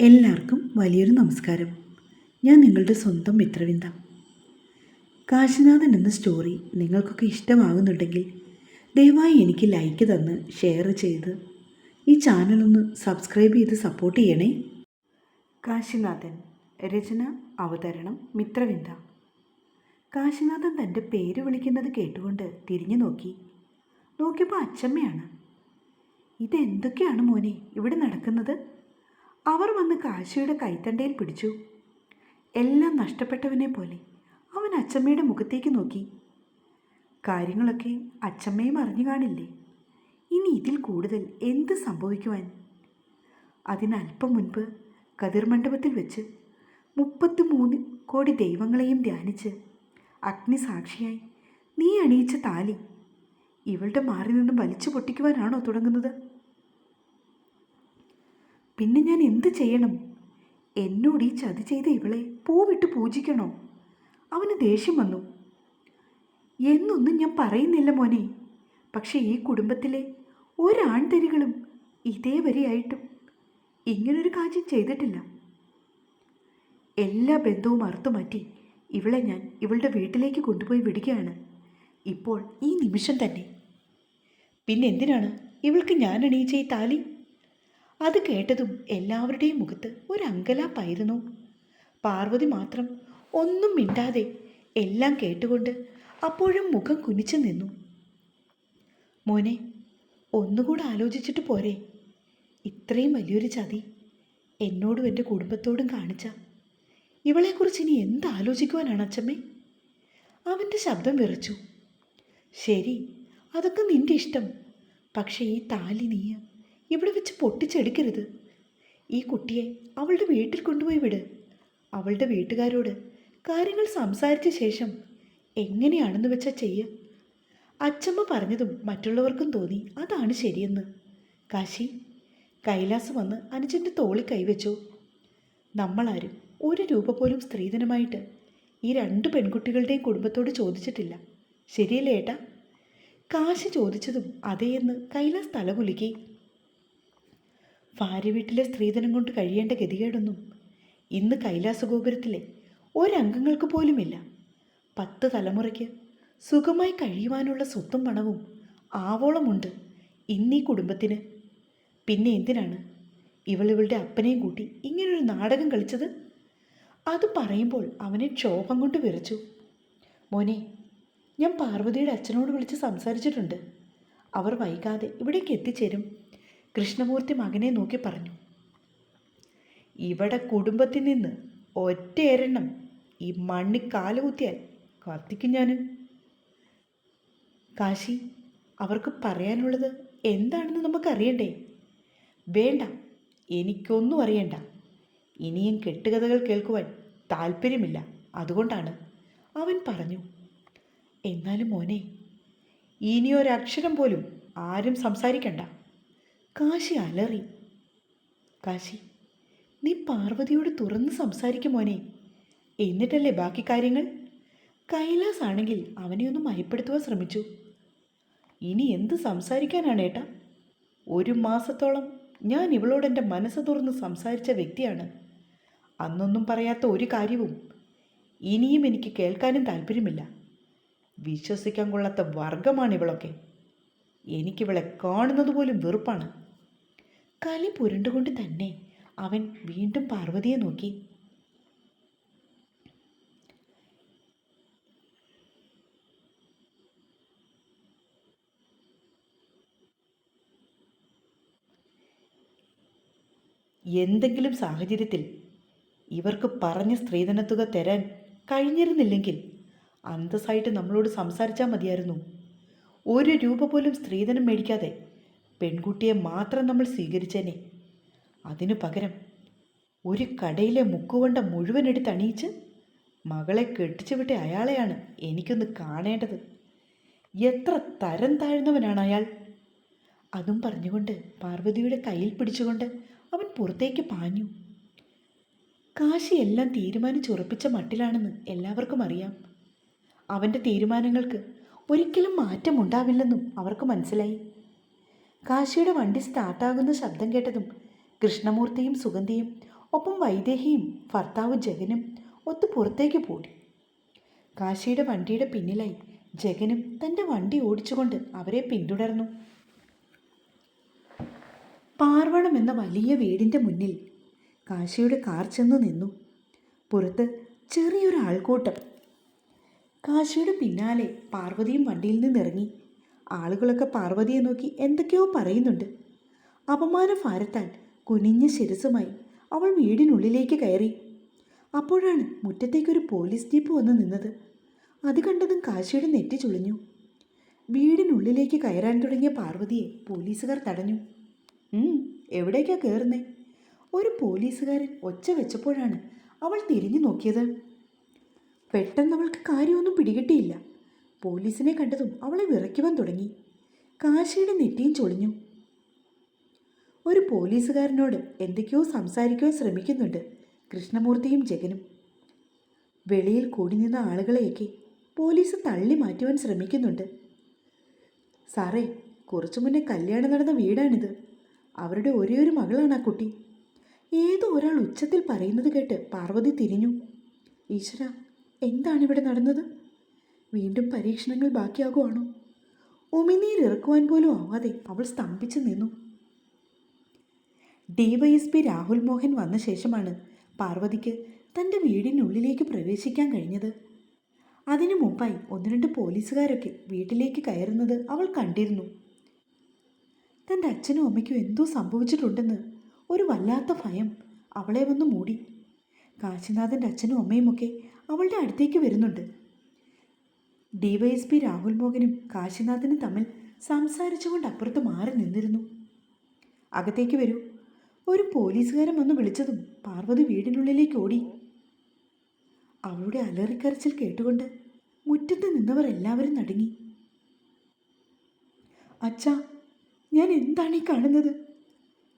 എല്ലാവർക്കും വലിയൊരു നമസ്കാരം. ഞാൻ നിങ്ങളുടെ സ്വന്തം മിത്രവിന്ദ. കാശിനാഥൻ എന്ന സ്റ്റോറി നിങ്ങൾക്കൊക്കെ ഇഷ്ടമാകുന്നുണ്ടെങ്കിൽ ദയവായി എനിക്ക് ലൈക്ക് തന്ന് ഷെയർ ചെയ്ത് ഈ ചാനലൊന്ന് സബ്സ്ക്രൈബ് ചെയ്ത് സപ്പോർട്ട് ചെയ്യണേ. കാശിനാഥൻ രചന അവതരണം മിത്രവിന്ദ. കാശിനാഥൻ തന്റെ പേര് വിളിക്കുന്നത് കേട്ടുകൊണ്ട് തിരിഞ്ഞു നോക്കി. നോക്കിയപ്പോൾ അച്ചമ്മയാണ്. ഇതെന്തൊക്കെയാണ് മോനെ ഇവിടെ നടക്കുന്നത്? അവർ വന്ന് കാശിയുടെ കൈത്തണ്ടയിൽ പിടിച്ചു. എല്ലാം നഷ്ടപ്പെട്ടവനെ പോലെ അവൻ അച്ചമ്മയുടെ മുഖത്തേക്ക് നോക്കി. കാര്യങ്ങളൊക്കെ അച്ചമ്മയും അറിഞ്ഞു കാണില്ലേ? ഇനി ഇതിൽ കൂടുതൽ എന്ത് സംഭവിക്കുവാൻ? അതിനല്പം മുൻപ് കതിർമണ്ഡപത്തിൽ വെച്ച് മുപ്പത്തി മൂന്ന് കോടി ദൈവങ്ങളെയും ധ്യാനിച്ച് അഗ്നിസാക്ഷിയായി നീ അണിയിച്ച താലി ഇവളുടെ മാറി നിന്നും വലിച്ചു പൊട്ടിക്കുവാനാണോ തുടങ്ങുന്നത്? പിന്നെ ഞാൻ എന്ത് ചെയ്യണം? എന്നോട് ഈ ചതി ചെയ്ത ഇവളെ പൂവിട്ട് പൂജിക്കണോ? അവന് ദേഷ്യം വന്നു. എന്നൊന്നും ഞാൻ പറയുന്നില്ല മോനെ. പക്ഷേ ഈ കുടുംബത്തിലെ ഒരാൺതരികളും ഇതേവരെയായിട്ടും ഇങ്ങനൊരു കാര്യം ചെയ്തിട്ടില്ല. എല്ലാ ബന്ധവും അറുത്തുമാറ്റി ഇവളെ ഞാൻ ഇവളുടെ വീട്ടിലേക്ക് കൊണ്ടുപോയി വിടുകയാണ്. ഇപ്പോൾ ഈ നിമിഷം തന്നെ. പിന്നെന്തിനാണ് ഇവൾക്ക് ഞാൻ ഈ താലി? അത് കേട്ടതും എല്ലാവരുടെയും മുഖത്ത് ഒരു അങ്കലാപ്പായിരുന്നു പാർവതി മാത്രം ഒന്നും മിണ്ടാതെ എല്ലാം കേട്ടുകൊണ്ട് അപ്പോഴും മുഖം കുനിച്ചു നിന്നു. മോനെ ഒന്നുകൂടെ ആലോചിച്ചിട്ട് പോരെ. ഇത്രയും വലിയൊരു ചതി എന്നോടും എന്റെ കുടുംബത്തോടും കാണിച്ച. ഇവളെക്കുറിച്ച് ഇനി എന്ത് ആലോചിക്കുവാനാണ് അച്ചമ്മേ അവന്റെ ശബ്ദം വിറച്ചു. ശരി അതൊക്കെ നിന്റെ ഇഷ്ടം. പക്ഷേ ഈ താലി നീ ഇവിടെ വെച്ച് പൊട്ടിച്ചെടുക്കരുത്? ഈ കുട്ടിയെ അവളുടെ വീട്ടിൽ കൊണ്ടുപോയി വിട്. അവളുടെ വീട്ടുകാരോട് കാര്യങ്ങൾ സംസാരിച്ച ശേഷം എങ്ങനെയാണെന്ന് വെച്ചാൽ ചെയ്യുക അച്ചമ്മ പറഞ്ഞതും മറ്റുള്ളവർക്കും തോന്നി അതാണ് ശരിയെന്ന്. കാശി കൈലാസ് വന്ന് അനുജന്റെ തോളി കൈവച്ചു. നമ്മളാരും ഒരു രൂപ പോലും സ്ത്രീധനമായിട്ട് ഈ രണ്ട് പെൺകുട്ടികളുടെയും കുടുംബത്തോട് ചോദിച്ചിട്ടില്ല. ശരിയല്ലേ ഏട്ടാ? കാശി ചോദിച്ചതും അതേയെന്ന് കൈലാസ് തലകുലുക്കി. ഭാര്യ വീട്ടിലെ സ്ത്രീധനം കൊണ്ട് കഴിയേണ്ട ഗതികേടൊന്നും ഇന്ന് കൈലാസഗോപുരത്തിലെ ഒരംഗങ്ങൾക്ക് പോലുമില്ല. പത്ത് തലമുറയ്ക്ക് സുഖമായി കഴിയുവാനുള്ള സ്വത്തും പണവും ആവോളമുണ്ട് ഇന്നീ കുടുംബത്തിന്. പിന്നെ എന്തിനാണ് ഇവളിവളുടെ അപ്പനെയും കൂട്ടി ഇങ്ങനൊരു നാടകം കളിച്ചത്? അത് പറയുമ്പോൾ അവനെ ക്ഷോഭം കൊണ്ട് വിറച്ചു. മോനെ ഞാൻ പാർവതിയുടെ അച്ഛനോട് വിളിച്ച് സംസാരിച്ചിട്ടുണ്ട്. അവർ വൈകാതെ ഇവിടേക്ക് എത്തിച്ചേരും. കൃഷ്ണമൂർത്തി മകനെ നോക്കി പറഞ്ഞു. ഇവിടെ കുടുംബത്തിൽ നിന്ന് ഒറ്റയെണ്ണം ഈ മണ്ണി കാലുകുത്തിയാൽ കത്തിക്കും ഞാൻ കാശി അവർക്ക് പറയാനുള്ളത് എന്താണെന്ന് നമുക്കറിയണ്ടേ? വേണ്ട എനിക്കൊന്നും അറിയണ്ട. ഇനിയും കെട്ടുകഥകൾ കേൾക്കുവാൻ താല്പര്യമില്ല അതുകൊണ്ടാണ് അവൻ പറഞ്ഞു. എന്നാലും മോനെ ഇനിയൊരക്ഷരം പോലും ആരും സംസാരിക്കണ്ട. കാശി അലറി. കാശി നീ പാർവതിയോട് തുറന്ന് സംസാരിക്കും മോനെ. എന്നിട്ടല്ലേ ബാക്കി കാര്യങ്ങൾ? കൈലാസ് ആണെങ്കിൽ അവനെ ഒന്ന് മയപ്പെടുത്തുവാൻ ശ്രമിച്ചു. ഇനി എന്ത് സംസാരിക്കാനാണ് ഏട്ടാ? ഒരു മാസത്തോളം ഞാൻ ഇവളോട് എന്റെ മനസ്സ് തുറന്ന് സംസാരിച്ച വ്യക്തിയാണ്. അന്നൊന്നും പറയാത്ത ഒരു കാര്യവും ഇനിയും എനിക്ക് കേൾക്കാനും താല്പര്യമില്ല. വിശ്വസിക്കാൻ കൊള്ളാത്ത വർഗമാണ് ഇവളൊക്കെ. എനിക്കിവളെ കാണുന്നത് പോലും വെറുപ്പാണ്. കലി പുരണ്ടുകൊണ്ട് തന്നെ അവൻ വീണ്ടും പാർവതിയെ നോക്കി. എന്തെങ്കിലും സാഹചര്യത്തിൽ ഇവർക്ക് പറഞ്ഞ സ്ത്രീധനത്തുക തരാൻ കഴിഞ്ഞിരുന്നില്ലെങ്കിൽ അന്തസ്സായിട്ട് നമ്മളോട് സംസാരിച്ചാൽ മതിയായിരുന്നു. ഒരു രൂപ പോലും സ്ത്രീധനം മേടിക്കാതെ പെൺകുട്ടിയെ മാത്രം നമ്മൾ സ്വീകരിച്ചേനെ. അതിനു പകരം ഒരു കടയിലെ മുക്കുകൊണ്ട മുഴുവൻ എടുത്ത് അണിയിച്ച് മകളെ കെട്ടിച്ചുവിട്ട അയാളെയാണ് എനിക്കൊന്ന് കാണേണ്ടത്. എത്ര തരം താഴ്ന്നവനാണ് അയാൾ. അതും പറഞ്ഞുകൊണ്ട് പാർവതിയുടെ കയ്യിൽ പിടിച്ചുകൊണ്ട് അവൻ പുറത്തേക്ക് പാഞ്ഞു. കാശി എല്ലാം തീരുമാനിച്ചുറപ്പിച്ച മട്ടിലാണെന്ന് എല്ലാവർക്കും അറിയാം. അവന്റെ തീരുമാനങ്ങൾക്ക് ഒരിക്കലും മാറ്റമുണ്ടാവില്ലെന്നും അവർക്ക് മനസ്സിലായി. കാശിയുടെ വണ്ടി സ്റ്റാർട്ടാകുന്ന ശബ്ദം കേട്ടതും കൃഷ്ണമൂർത്തിയും സുഗന്ധിയും ഒപ്പം വൈദേഹിയും ഭർത്താവ് ജഗനും ഒത്തു പുറത്തേക്ക് പോടി. കാശിയുടെ വണ്ടിയുടെ പിന്നിലായി ജഗനും തന്റെ വണ്ടി ഓടിച്ചുകൊണ്ട് അവരെ പിന്തുടർന്നു. പാർവണം എന്ന വലിയ വീടിന്റെ മുന്നിൽ കാശിയുടെ കാർ ചെന്ന് നിന്നു. പുറത്ത് ചെറിയൊരു ആൾക്കൂട്ടം. കാശിയുടെ പിന്നാലെ പാർവതിയും വണ്ടിയിൽ നിന്നിറങ്ങി. ആളുകളൊക്കെ പാർവതിയെ നോക്കി എന്തൊക്കെയോ പറയുന്നുണ്ട്. അപമാന ഭാരത്താൽ കുനിഞ്ഞ ശിരസുമായി അവൾ വീടിനുള്ളിലേക്ക് കയറി. അപ്പോഴാണ് മുറ്റത്തേക്കൊരു പോലീസ് ജീപ്പ് വന്ന് നിന്നത്. അത് കണ്ടതും കാശിയുടെ നെറ്റി ചുളിഞ്ഞു. വീടിനുള്ളിലേക്ക് കയറാൻ തുടങ്ങിയ പാർവതിയെ പോലീസുകാർ തടഞ്ഞു. "ഉം, എവിടേക്കാ കയറുന്നേ ഒരു പോലീസുകാരൻ ഒച്ച വെച്ചപ്പോഴാണ് അവൾ തിരിഞ്ഞു നോക്കിയത്. പെട്ടെന്ന് അവൾക്ക് കാര്യമൊന്നും പിടികിട്ടിയില്ല. പോലീസിനെ കണ്ടതും അവളെ വിറയ്ക്കുവാൻ തുടങ്ങി. കാശിയുടെ നെറ്റിയും ചൊളിഞ്ഞു. ഒരു പോലീസുകാരനോട് എന്തൊക്കെയോ സംസാരിക്കുവാൻ ശ്രമിക്കുന്നുണ്ട് കൃഷ്ണമൂർത്തിയും ജഗനും. വെളിയിൽ കൂടി നിന്ന ആളുകളെയൊക്കെ പോലീസ് തള്ളി മാറ്റുവാൻ ശ്രമിക്കുന്നുണ്ട്. സാറേ കുറച്ചു മുന്നേ കല്യാണം നടന്ന വീടാണിത്. അവരുടെ ഒരേ ഒരു മകളാണ് ആ കുട്ടി. ഏതോ ഒരാൾ ഉച്ചത്തിൽ പറയുന്നത് കേട്ട് പാർവതി തിരിഞ്ഞു. ഈശ്വര എന്താണ് ഇവിടെ നടന്നത്? വീണ്ടും പരീക്ഷണങ്ങൾ ബാക്കിയാകുവാണോ? ഉമിനീരിറക്കുവാൻ പോലും ആവാതെ അവൾ സ്തംഭിച്ചു നിന്നു. ഡിവൈഎസ്പി രാഹുൽ മോഹൻ വന്ന ശേഷമാണ് പാർവതിക്ക് തന്റെ വീടിനുള്ളിലേക്ക് പ്രവേശിക്കാൻ കഴിഞ്ഞത്. അതിനു മുമ്പായി ഒന്ന് രണ്ട് പോലീസുകാരൊക്കെ വീട്ടിലേക്ക് കയറുന്നത് അവൾ കണ്ടിരുന്നു. തന്റെ അച്ഛനും അമ്മയ്ക്കും എന്തോ സംഭവിച്ചിട്ടുണ്ടെന്ന് ഒരു വല്ലാത്ത ഭയം അവളെ വന്ന് മൂടി. കാശിനാഥന്റെ അച്ഛനും അമ്മയുമൊക്കെ അവളുടെ അടുത്തേക്ക് വരുന്നുണ്ട്. ഡിവൈഎസ്പി രാഹുൽ മോഹനും കാശിനാഥനും തമ്മിൽ സംസാരിച്ചുകൊണ്ട് അപ്പുറത്ത് മാറി നിന്നിരുന്നു. അകത്തേക്ക് വരൂ. ഒരു പോലീസുകാരൻ വന്ന് വിളിച്ചതും പാർവതി വീടിനുള്ളിലേക്ക് ഓടി. അവളുടെ അലറിക്കരച്ചിൽ കേട്ടുകൊണ്ട് മുറ്റത്ത് നിന്നവർ എല്ലാവരും നടുങ്ങി. അച്ഛാ ഞാൻ എന്താണ് ഈ കാണുന്നത്?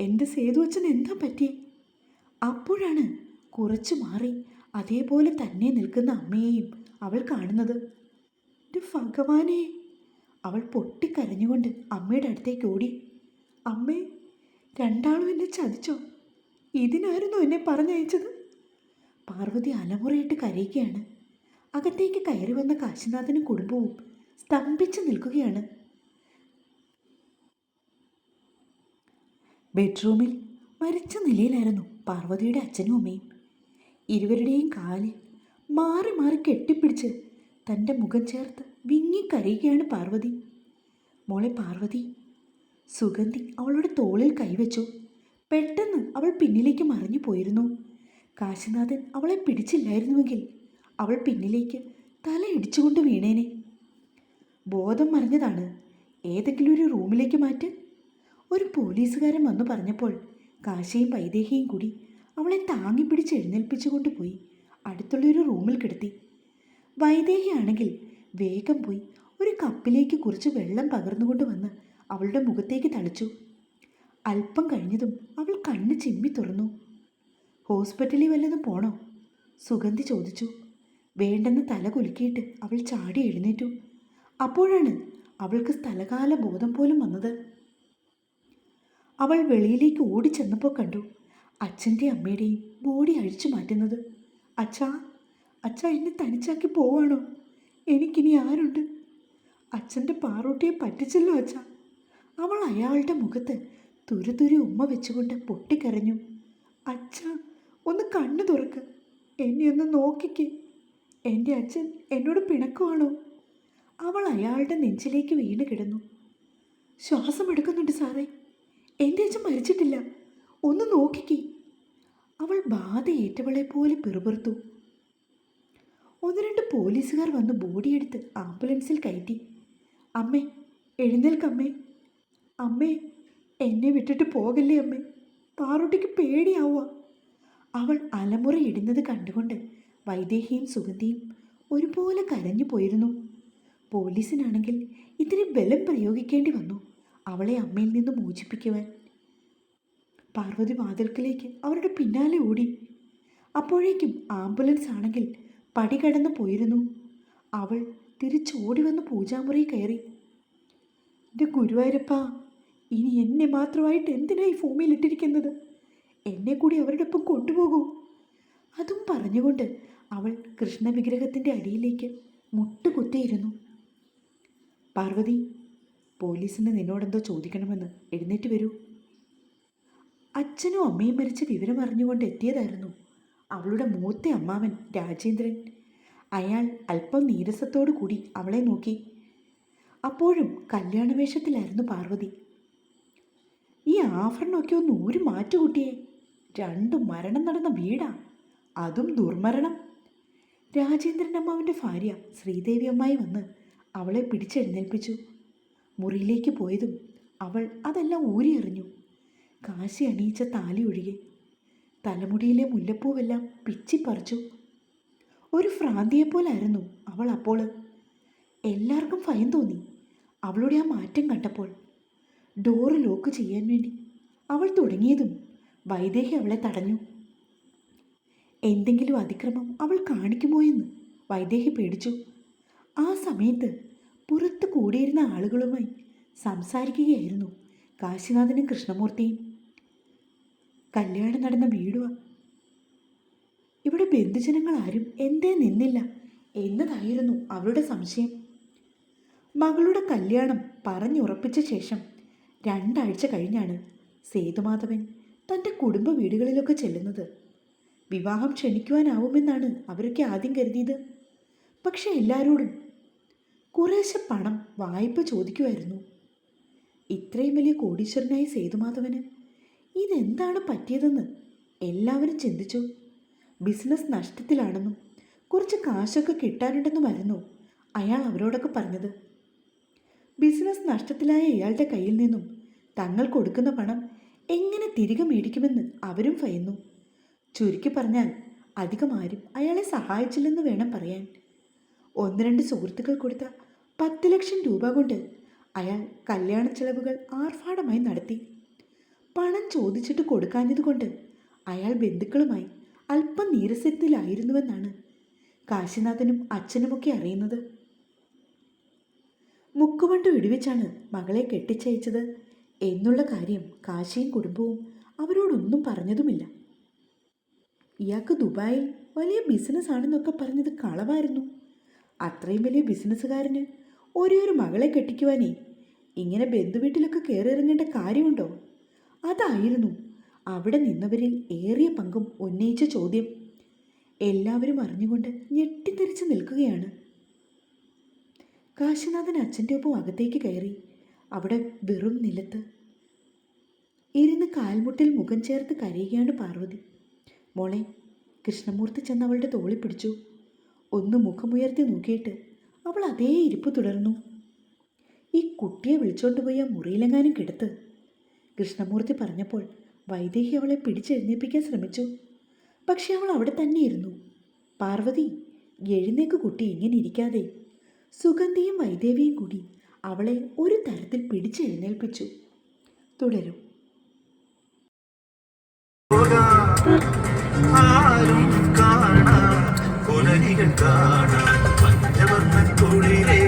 എന്റെ സേതു അച്ഛൻ എന്താ പറ്റി അപ്പോഴാണ് കുറച്ചു മാറി അതേപോലെ തന്നെ നിൽക്കുന്ന അമ്മയെയും അവൾ കാണുന്നത്. എന്റെ ഭഗവാനെ. അവൾ പൊട്ടിക്കരഞ്ഞുകൊണ്ട് അമ്മയുടെ അടുത്തേക്ക് ഓടി. അമ്മേ രണ്ടാളും എന്നെ ചതിച്ചോ? ഇതിനായിരുന്നു എന്നെ പറഞ്ഞയച്ചത്? പാർവതി അലമുറയിട്ട് കരയുകയാണ്. അകത്തേക്ക് കയറി വന്ന കാശിനാഥനും കുടുംബവും സ്തംഭിച്ച് നിൽക്കുകയാണ്. ബെഡ്റൂമിൽ മരിച്ച നിലയിലായിരുന്നു പാർവതിയുടെ അച്ഛനും അമ്മയും. ഇരുവരുടെയും കാലിൽ മാറി മാറി കെട്ടിപ്പിടിച്ച് തന്റെ മുഖം ചേർത്ത് വിങ്ങിക്കരയുകയാണ് പാർവതി. മോളെ പാർവതി സുഗന്ധി അവളുടെ തോളിൽ കൈവച്ചു. പെട്ടെന്ന് അവൾ പിന്നിലേക്ക് മറിഞ്ഞു പോയിരുന്നു. കാശിനാഥൻ അവളെ പിടിച്ചില്ലായിരുന്നുവെങ്കിൽ അവൾ പിന്നിലേക്ക് തല ഇടിച്ചുകൊണ്ട് വീണേനെ. ബോധം മറിഞ്ഞതാണ് ഏതെങ്കിലും ഒരു റൂമിലേക്ക് മാറ്റ്. ഒരു പോലീസുകാരൻ വന്നു പറഞ്ഞപ്പോൾ കാശിയും വൈദേഹിയും കൂടി അവളെ താങ്ങി പിടിച്ച് എഴുന്നേൽപ്പിച്ചുകൊണ്ട് പോയി. അടുത്തുള്ളൊരു റൂമിൽ കിടത്തി. വൈദേഹിയാണെങ്കിൽ വേഗം പോയി ഒരു കപ്പിലേക്ക് കുറച്ച് വെള്ളം പകർന്നുകൊണ്ട് വന്ന് അവളുടെ മുഖത്തേക്ക് തളിച്ചു. അല്പം കഴിഞ്ഞതും അവൾ കണ്ണ് ചിമ്മി തുറന്നു. ഹോസ്പിറ്റലിൽ വല്ലതും പോണോ? സുഗന്ധി ചോദിച്ചു. വേണ്ടെന്ന് തല കുലുക്കിയിട്ട് അവൾ ചാടി എഴുന്നേറ്റു. അപ്പോഴാണ് അവൾക്ക് സ്ഥലകാല ബോധം പോലും വന്നത്. അവൾ വെളിയിലേക്ക് ഓടിച്ചെന്നപ്പോൾ കണ്ടു അച്ഛന്റെ അമ്മയുടെയും ബോഡി അഴിച്ചു മാറ്റുന്നത്. അച്ഛാ അച്ഛാ എന്നെ തനിച്ചാക്കി പോവാണോ? എനിക്കിനി ആരുണ്ട്? അച്ഛന്റെ പാറൂട്ടിയെ പറ്റിച്ചല്ലോ അച്ഛ. അവൾ അയാളുടെ മുഖത്ത് തുരുതുരി ഉമ്മ വെച്ചുകൊണ്ട് പൊട്ടിക്കരഞ്ഞു. അച്ഛ ഒന്ന് കണ്ണു തുറക്ക്. എന്നെ ഒന്ന് നോക്കിക്ക്. എന്റെ അച്ഛൻ എന്നോട് പിണക്കുവാണോ? അവൾ അയാളുടെ നെഞ്ചിലേക്ക് വീണ് കിടന്നു. ശ്വാസം എടുക്കുന്നുണ്ട് സാറേ. എന്റെ അച്ഛൻ മരിച്ചിട്ടില്ല. ഒന്ന് നോക്കിക്കേ. അവൾ ബാധയേറ്റവളെ പോലെ പിറുപിറുത്തു. ഒന്ന് രണ്ട് പോലീസുകാർ വന്ന് ബോഡിയെടുത്ത് ആംബുലൻസിൽ കയറ്റി. അമ്മേ എഴുന്നേൽക്കമ്മേ അമ്മേ. എന്നെ വിട്ടിട്ട് പോകല്ലേ അമ്മേ? പാറോട്ടിക്ക് പേടിയാവുക അവൾ അലമുറ ഇടുന്നത് കണ്ടുകൊണ്ട് വൈദേഹിയും സുഗന്ധിയും ഒരുപോലെ കരഞ്ഞു പോയിരുന്നു. പോലീസിനാണെങ്കിൽ ഇത്തിരി ബലം പ്രയോഗിക്കേണ്ടി വന്നു അവളെ അമ്മയിൽ നിന്ന് മോചിപ്പിക്കുവാൻ. പാർവതി വാതിൽക്കലേക്ക് അവരുടെ പിന്നാലെ ഓടി. അപ്പോഴേക്കും ആംബുലൻസ് ആണെങ്കിൽ പടി കടന്നു പോയിരുന്നു. അവൾ തിരിച്ചോടി വന്ന് പൂജാമുറി കയറി. എന്റെ ഗുരുവായൂരപ്പ ഇനി എന്നെ മാത്രമായിട്ട് എന്തിനാ ഈ ഭൂമിയിൽ ഇട്ടിരിക്കുന്നത്? എന്നെ കൂടി അവരുടെ ഒപ്പം കൊണ്ടുപോകൂ. അതും പറഞ്ഞുകൊണ്ട് അവൾ കൃഷ്ണവിഗ്രഹത്തിന്റെ അടിയിലേക്ക് മുട്ടുകുത്തിയിരുന്നു. പാർവതി പോലീസിന് നിന്നോടെന്തോ ചോദിക്കണമെന്ന് എഴുന്നേറ്റ് വരൂ. അച്ഛനും അമ്മയും മരിച്ച വിവരം അറിഞ്ഞുകൊണ്ട് എത്തിയതായിരുന്നു. അവളുടെ മൂത്ത അമ്മാവൻ രാജേന്ദ്രൻ. അയാൾ അല്പം നീരസത്തോടു കൂടി അവളെ നോക്കി. അപ്പോഴും കല്യാണവേഷത്തിലായിരുന്നു പാർവതി. ഈ ആഭരണമൊക്കെ ഒന്ന് ഒരു മാറ്റുകൂട്ടിയേ രണ്ടു മരണം നടന്ന വീടാ. അതും ദുർമരണം. രാജേന്ദ്രൻ അമ്മാവിന്റെ ഭാര്യ ശ്രീദേവി അമ്മായി വന്ന് അവളെ പിടിച്ചെഴുന്നേൽപ്പിച്ചു. മുറിയിലേക്ക് പോയതും അവൾ അതെല്ലാം ഊരിയെറിഞ്ഞു. കാശി അണിയിച്ച താലി ഒഴികെ തലമുടിയിലെ മുല്ലപ്പൂവെല്ലാം പിച്ചിപ്പറിച്ചു ഒരു ഭ്രാന്തിയെപ്പോലായിരുന്നു അവൾ അപ്പോൾ. എല്ലാവർക്കും ഭയം തോന്നി അവളുടെ ആ മാറ്റം കണ്ടപ്പോൾ. ഡോറ് ലോക്ക് ചെയ്യാൻ വേണ്ടി അവൾ തുടങ്ങിയതും വൈദേഹി അവളെ തടഞ്ഞു. എന്തെങ്കിലും അതിക്രമം അവൾ കാണിക്കുമോ എന്ന് വൈദേഹി പേടിച്ചു. ആ സമയത്ത് പുറത്ത് കൂടിയിരുന്ന ആളുകളുമായി സംസാരിക്കുകയായിരുന്നു കാശിനാഥനും കൃഷ്ണമൂർത്തിയും. കല്യാണം നടന്ന വീടുവാ ഇവിടെ ബന്ധുജനങ്ങൾ ആരും എന്തേ നിന്നില്ല. എന്നതായിരുന്നു അവരുടെ സംശയം. മകളുടെ കല്യാണം പറഞ്ഞുറപ്പിച്ച ശേഷം രണ്ടാഴ്ച കഴിഞ്ഞാണ് സേതുമാധവൻ തന്റെ കുടുംബ വീടുകളിലൊക്കെ ചെല്ലുന്നത്. വിവാഹം ക്ഷണിക്കുവാനാവുമെന്നാണ് അവരൊക്കെ ആദ്യം കരുതിയത്. പക്ഷെ എല്ലാവരോടും കുറേശ്ശെ പണം വായ്പ ചോദിക്കുമായിരുന്നു ഇത്രയും വലിയ കോടീശ്വരനായ സേതുമാധവന് ഇതെന്താണ് പറ്റിയതെന്ന് എല്ലാവരും ചിന്തിച്ചു. ബിസിനസ് നഷ്ടത്തിലാണെന്നും കുറച്ച് കാശൊക്കെ കിട്ടാനുണ്ടെന്നുമായിരുന്നു അയാൾ അവരോടൊക്കെ പറഞ്ഞത്. ബിസിനസ് നഷ്ടത്തിലായ ഇയാളുടെ കയ്യിൽ നിന്നും തങ്ങൾ കൊടുക്കുന്ന പണം എങ്ങനെ തിരികെ മേടിക്കുമെന്ന് അവരും ഭയന്നു. ചുരുക്കി പറഞ്ഞാൽ അധികം ആരും അയാളെ സഹായിച്ചില്ലെന്ന് വേണം പറയാൻ. ഒന്ന് രണ്ട് സുഹൃത്തുക്കൾ കൊടുത്ത പത്ത് ലക്ഷം രൂപ കൊണ്ട് അയാൾ കല്യാണ ചെലവുകൾ ആർഭാടമായി നടത്തി. പണം ചോദിച്ചിട്ട് കൊടുക്കാഞ്ഞതുകൊണ്ട് അയാൾ ബന്ധുക്കളുമായി അല്പം നീരസത്തിലായിരുന്നുവെന്നാണ് കാശിനാഥനും അച്ഛനുമൊക്കെ അറിയുന്നത്. മുക്കുവണ്ട് വിടുവിച്ചാണ് മകളെ കെട്ടിച്ചയച്ചത് എന്നുള്ള കാര്യം കാശിയും കുടുംബവും അവരോടൊന്നും പറഞ്ഞതുമില്ല. ഇയാൾക്ക് ദുബായിൽ വലിയ ബിസിനസ് ആണെന്നൊക്കെ പറഞ്ഞത് കളവായിരുന്നു. അത്രയും വലിയ ബിസിനസ്സുകാരന് ഒരേ ഒരു മകളെ കെട്ടിക്കുവാനേ ഇങ്ങനെ ബന്ധുവീട്ടിലൊക്കെ കയറിയിറങ്ങേണ്ട കാര്യമുണ്ടോ? അതായിരുന്നു. അവിടെ നിന്നവരിൽ ഏറിയ പങ്കും ഉന്നയിച്ച ചോദ്യം. എല്ലാവരും അറിഞ്ഞുകൊണ്ട് ഞെട്ടിത്തെറിച്ച് നിൽക്കുകയാണ്. കാശിനാഥൻ അച്ഛന്റെ ഒപ്പം അകത്തേക്ക് കയറി. അവിടെ വെറും നിലത്ത് ഇരുന്ന് കാൽമുട്ടിൽ മുഖം ചേർത്ത് കരയുകയാണ് പാർവതി. മോളെ കൃഷ്ണമൂർത്തി ചെന്ന് അവളുടെ തോളി പിടിച്ചു. ഒന്ന് മുഖമുയർത്തി നോക്കിയിട്ട് അവൾ അതേ ഇരിപ്പ് തുടർന്നു. ഈ കുട്ടിയെ വിളിച്ചോണ്ട് പോയി ആ മുറിയിലെങ്ങാനും കിടത്ത്. കൃഷ്ണമൂർത്തി പറഞ്ഞപ്പോൾ വൈദേഹി അവളെ പിടിച്ചെഴുന്നേൽപ്പിക്കാൻ ശ്രമിച്ചു. പക്ഷെ അവൾ അവിടെ തന്നെയിരുന്നു. പാർവതി എഴുന്നേക്ക് കുട്ടി ഇങ്ങനെ ഇരിക്കാതെ. സുഗന്ധിയും വൈദേവിയും കൂടി അവളെ ഒരു തരത്തിൽ പിടിച്ചെഴുന്നേൽപ്പിച്ചു. തുടരും. ആരും കാണാ പുലരികൾ കാണാ പഞ്ചവർണ കുളിരേ